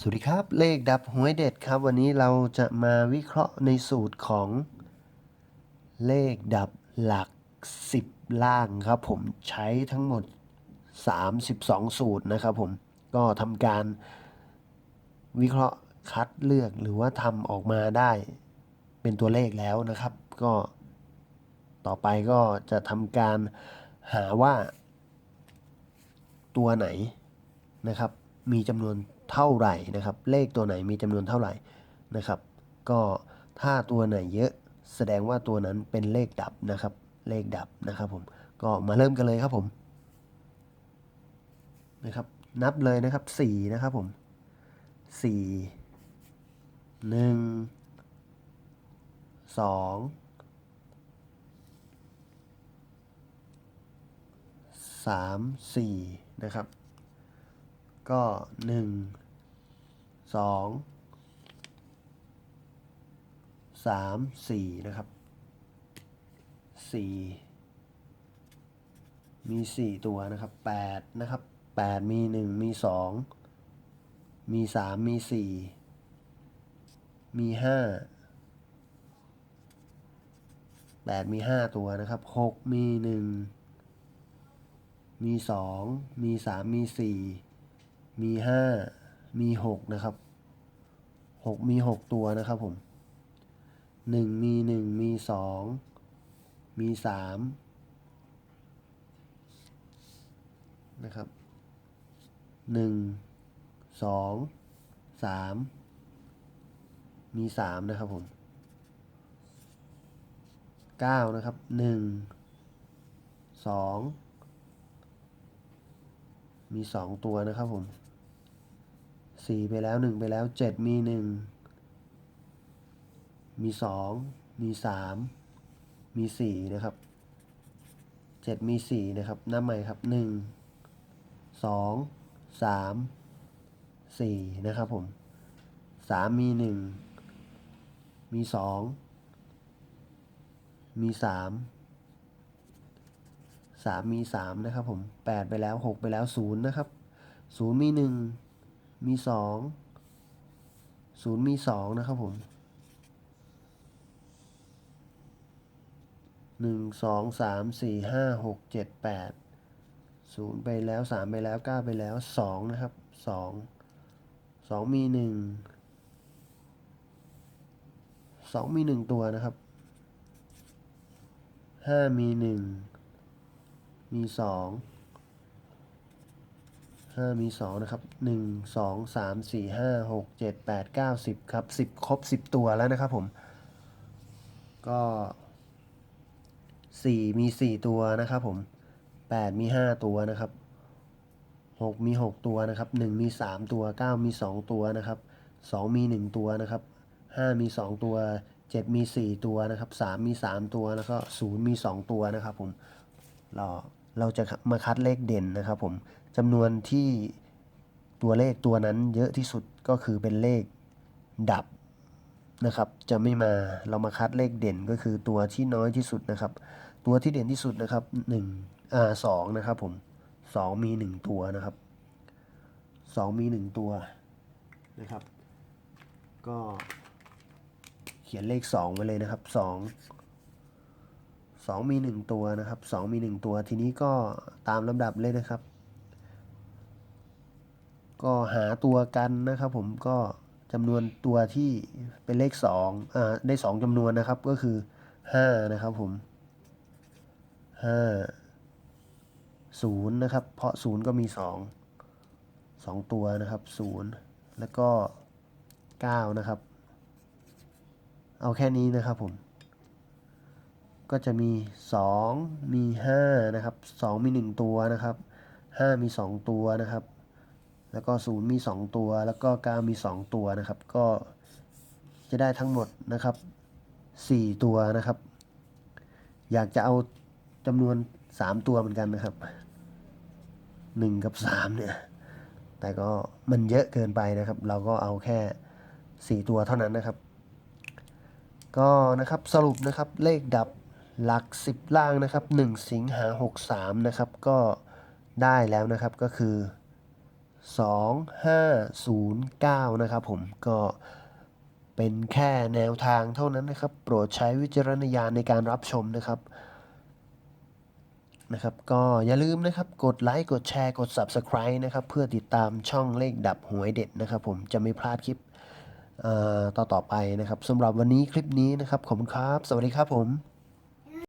สวัสดีครับ เลขดับหวยเด็ดครับ วันนี้เราจะมาวิเคราะห์ในสูตรของเลขดับหลัก 10 ล่างครับ ผมใช้ทั้งหมด 32 สูตรนะครับผมก็ทำการวิเคราะห์คัดเลือกหรือว่าทำออกมาได้เป็นตัวเลขแล้วนะครับ ก็ต่อไปก็จะทำการหาว่าตัวไหนนะครับ มีจำนวน เท่าไหร่นะครับ เลขตัวไหนมีจำนวนเท่าไหร่นะครับ ก็ถ้าตัวไหนเยอะแสดงว่าตัวนั้นเป็นเลขดับนะครับ เลขดับนะครับผมก็มาเริ่มกันเลยครับผมนะครับนับเลยนะครับสี่นะครับผมสี่หนึ่งสองสามสี่นะครับ ก็หนึ่งสองสามสี่นะครับสี่มีสี่ตัวนะครับแปดนะครับแปดมีหนึ่งมีสองมีสามมีสี่มีห้าแปดมีห้าตัวนะครับหกมีหนึ่งมีสองมีสามมีสี่ มีห้ามีหกนะครับหกมีหกตัวนะครับผมหนึ่งมีหนึ่งมีสองมีสามนะครับหนึ่งสองสามมีสามนะครับผมเก้านะครับหนึ่งสองมีสองตัวนะครับผม สี่ไปแล้วหนึ่งไปแล้วเจ็ดมีหนึ่งมีสองมีสามมีสี่นะครับเจ็ดมีสี่นะครับนับใหม่ครับหนึ่งสองสามสี่นะครับผมสามมีหนึ่งมีสองมีสามสามมีสามนะครับผมแปดไปแล้วหกไปแล้วศูนย์นะครับศูนย์มีหนึ่ง มีสองศูนย์มีสองนะครับผมหนึ่งสองสามสี่ห้าหกเจ็ดแปดศูนย์ไปแล้วสามไปแล้วเก้าไปแล้วสองนะครับสองสองมีหนึ่งสองมีหนึ่งตัวนะครับห้ามีหนึ่งมีสอง ห้ามีสองนะครับหนึ่งสองสามสี่ห้าหกเจ็ดแปดเก้าสิบครับสิบครบสิบตัวแล้วนะครับผม ก็สี่มีสี่ตัวนะครับผมแปดมีห้าตัวนะครับหกมีหกตัวนะครับหนึ่งมีสามตัวเก้ามีสองตัวนะครับสองมีหนึ่งตัวนะครับห้ามีสองตัวเจ็ดมีสี่ตัวนะครับสามมีสามตัวแล้วก็ศูนย์มีสองตัวนะครับผมเรา เราจะมาคัดเลขเด่นนะครับผมจำนวนที่ตัวเลขตัวนั้นเยอะที่สุดก็คือเป็นเลขดับนะครับ จะไม่มาเรามาคัดเลขเด่นก็คือตัวที่น้อยที่สุดนะครับ ตัวที่เด่นที่สุดนะครับหนึ่งอ่าสองนะครับผมสองมีหนึ่งตัวนะครับสองมีหนึ่งตัวนะครับ ก็เขียนเลขสองไว้เลยนะครับส องสองมีหนึ่งตัวนะครับสองมีหนึ่งตัวทีนี้ก็ตามลำดับเลยนะครับ ก็หาตัวกันนะครับ ผมก็จำนวนตัวที่เป็นเลขสองอ่าได้สองจำนวนนะครับก็คือห้านะครับผมห้าศูนย์นะครับ เพราะศูนย์ก็มีสองสองตัวนะครับศูนย์แล้วก็เก้านะครับ เอาแค่นี้นะครับผม ก็จะมี 2 มี 5 นะครับ 2 มี 1 ตัวนะครับ 5 มี 2 ตัวนะครับ แล้วก็ 0 มี 2 ตัว แล้วก็ 9 มี 2 ตัวนะครับ ก็จะได้ทั้งหมดนะครับ 4 ตัวนะครับ อยากจะเอาจำนวน 3 ตัวเหมือนกันนะครับ 1 กับ 3 เนี่ย แต่ก็มันเยอะเกินไปนะครับ เราก็เอาแค่ 4 ตัวเท่านั้นนะครับก็นะครับสรุปนะครับเลขดับ หลัก 10 ล่างนะครับ 1 สิงหา 63 นะครับ ก็ได้แล้วนะครับก็คือ 2509 นะครับผมก็เป็นแค่แนวทางเท่านั้นนะครับ โปรดใช้วิจารณญาณในการรับชมนะครับนะครับ ก็อย่าลืมนะครับกดไลค์กดแชร์กด Subscribe นะครับ เพื่อติดตามช่องเลขดับหวยเด็ดนะครับ ผมจะไม่พลาดคลิปเอ่อต่อไปนะครับสำหรับวันนี้คลิปนี้นะครับ ขอบคุณครับ สวัสดีครับผม